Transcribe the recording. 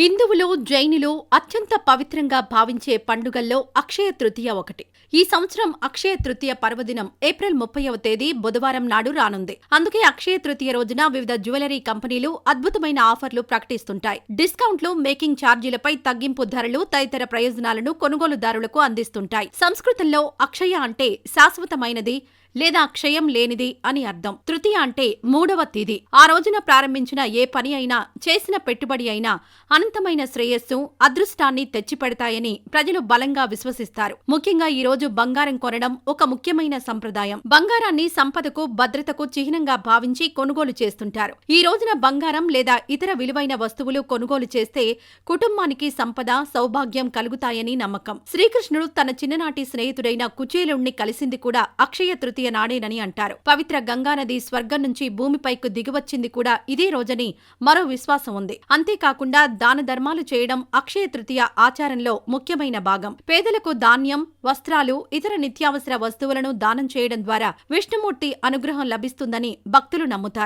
హిందువులు జైనులు అత్యంత పవిత్రంగా భావించే పండుగల్లో అక్షయ తృతీయ ఒకటి. ఈ సంవత్సరం అక్షయ తృతీయ పర్వదినం ఏప్రిల్ ముప్పైవ తేదీ బుధవారం నాడు రానుంది. అందుకే అక్షయ తృతీయ రోజున వివిధ జ్యువెలరీ కంపెనీలు అద్భుతమైన ఆఫర్లు ప్రకటిస్తుంటాయి. డిస్కౌంట్లు మేకింగ్ ఛార్జీలపై తగ్గింపు ధరలు తదితర ప్రయోజనాలను కొనుగోలుదారులకు అందిస్తుంటాయి. సంస్కృతంలో అక్షయ అంటే శాశ్వతమైనది లేదా క్షయం లేనిది అని అర్థం. తృతీయ అంటే మూడవ తేదీ ఆ రోజున ప్రారంభించిన ఏ పని అయినా చేసిన పెట్టుబడి అయినా అనంతమైన శ్రేయస్సు అదృష్టాన్ని తెచ్చిపెడతాయని ప్రజలు బలంగా విశ్వసిస్తారు. ముఖ్యంగా ఈ రోజు బంగారం కొనడం ఒక ముఖ్యమైన సంప్రదాయం. బంగారాన్ని సంపదకు భద్రతకు చిహ్నంగా భావించి కొనుగోలు చేస్తుంటారు. ఈ రోజున బంగారం లేదా ఇతర విలువైన వస్తువులు కొనుగోలు చేస్తే కుటుంబానికి సంపద సౌభాగ్యం కలుగుతాయని నమ్మకం. శ్రీకృష్ణుడు తన చిన్ననాటి స్నేహితుడైన కుచేలుణ్ణి కలిసింది కూడా అక్షయ తృతీయ నాడేనని అంటారు. పవిత్ర గంగానది స్వర్గం నుంచి భూమిపైకు దిగివచ్చింది కూడా ఇదే రోజని మరో విశ్వాసం ఉంది. అంతేకాకుండా దాన ధర్మాలు చేయడం అక్షయ తృతీయ ఆచారంలో ముఖ్యమైన భాగం. పేదలకు ధాన్యం వస్త్రాలు ఇతర నిత్యావసర వస్తువులను దానం చేయడం ద్వారా విష్ణుమూర్తి అనుగ్రహం లభిస్తుందని భక్తులు నమ్ముతారు.